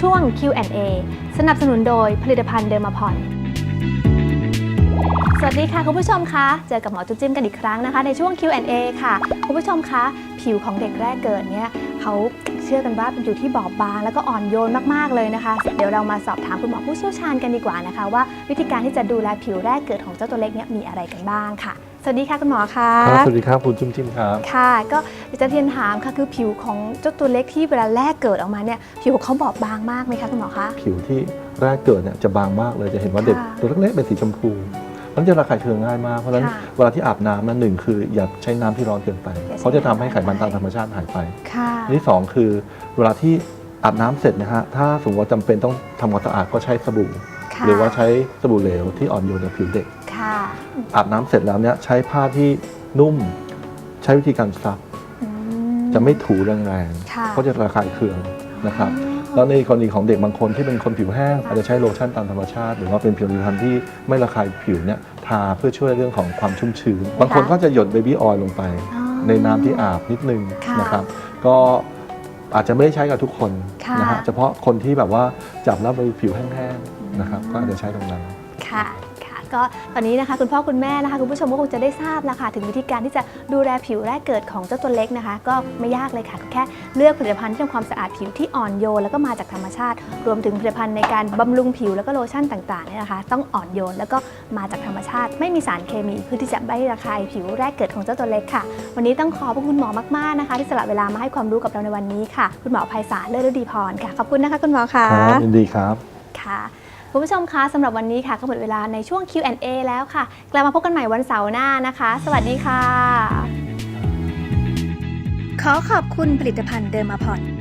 ช่วง Q&A สนับสนุนโดยผลิตภัณฑ์เดอร์มาพอนสวัสดีค่ะ คุณผู้ชมคะ เจอกับหมอจุ๊บจิ้มกันอีกครั้งนะคะ ในช่วง Q&A ค่ะ คุณผู้ชมคะ ผิวของเด็กแรกเกิดเนี่ยเขาเชื่อกันว่าเป็นผิวที่บอบบาง แล้วก็อ่อนโยนมากๆเลยนะคะ เดี๋ยวเรามาสอบถามคุณหมอผู้เชี่ยวชาญกันดีกว่านะคะ ว่าวิธีการที่จะดูแลผิวแรกเกิดของเจ้าตัวเล็กเนี่ยมีอะไรกันบ้างค่ะ สวัสดีค่ะคุณหมอคะครับสวัสดีครับคุณจุ้มจิ้มครับ ค่ะก็จะเรียนถามค่ะคือผิวของเจ้าตัวเล็กที่เวลาแรกเกิดออกมาเนี่ยผิวของเขาบอบบางมากไหมคะคุณหมอคะผิวที่แรกเกิดเนี่ยจะบางมากเลยจะเห็นว่าเด็กค่ะตัวเล็กๆเป็นสีชมพูมันจะระคายเคืองง่ายมากเพราะฉะนั้นค่ะเวลาที่อาบน้ำนั้นหนึ่งคืออย่าใช้น้ำที่ร้อนเกินไปอย่าใช้เขาจะทำให้ไขมันน้ำตามธรรมชาติหายไปค่ะอันที่สองคือเวลาที่อาบน้ำเสร็จนะฮะถ้าสมมติว่าจำเป็นต้องทำความสะอาดก็ใช้สบู่ค่ะหรือว่าใช้สบู่เหลวที่อ่อนโยนกับผิวเด็ก ค่ะอาบน้ำเสร็จแล้วเนี่ยใช้ผ้าที่นุ่ม ใช้วิธีการซับอืจะไม่ถูแรงค่ะๆเขาจะระคายเคืองนะครับอ๋อแล้วในกรณีของเด็กบางคนที่เป็นคนผิวแห้งอาจจะใช้โลชั่นตามธรรมชาติ หรือว่าเป็นผลิตภัณฑ์ที่ไม่ระคายผิวเนี่ยทาเพื่อช่วยเรื่องของความชุ่มชื้น บางคนก็จะหยดเบบี้ออยล์ลงไป อ๋อ ในน้ำที่อาบนิดนึงค่ะนะครับ ก็อาจจะไม่ได้ใช้กับทุกคนค่ะ นะฮะเฉพาะคนที่แบบว่าจับแล้วไปผิวแห้งๆนะครับ ก็อาจจะใช้ตรงนั้น ค่ะ ค่ะ ก็ตอนนี้นะคะคุณพ่อคุณแม่นะคะคุณผู้ชมก็คงจะได้ทราบแล้วค่ะถึงวิธีการที่จะดูแลผิวแรกเกิดของเจ้าตัวเล็กนะคะ ก็ไม่ยากเลยค่ะแค่เลือกผลิตภัณฑ์ที่ทำความสะอาดผิวที่อ่อนโยนแล้วก็มาจากธรรมชาติ รวมถึงผลิตภัณฑ์ในการบำรุงผิวแล้วก็โลชั่นต่างๆเนี่ยนะคะ ต้องอ่อนโยนแล้วก็มาจากธรรมชาติ ไม่มีสารเคมีเพื่อที่จะไม่ระคายผิวแรกเกิดของเจ้าตัวเล็กค่ะ วันนี้ต้องขอบพระคุณหมอมากๆนะคะ ที่สละเวลามาให้ความรู้กับเราในวันนี้ค่ะ คุณหมอไพศาลเลิศฤดีพรค่ะขอบคุณนะคะคุณหมอค่ะครับยินดีครับค่ะ คุณผู้ชมคะสำหรับวันนี้ค่ะก็หมดเวลาในช่วง Q&A แล้วค่ะ กลับมาพบกันใหม่วันเสาร์หน้านะคะ สวัสดีค่ะ ขอขอบคุณผลิตภัณฑ์เดอร์มาพอ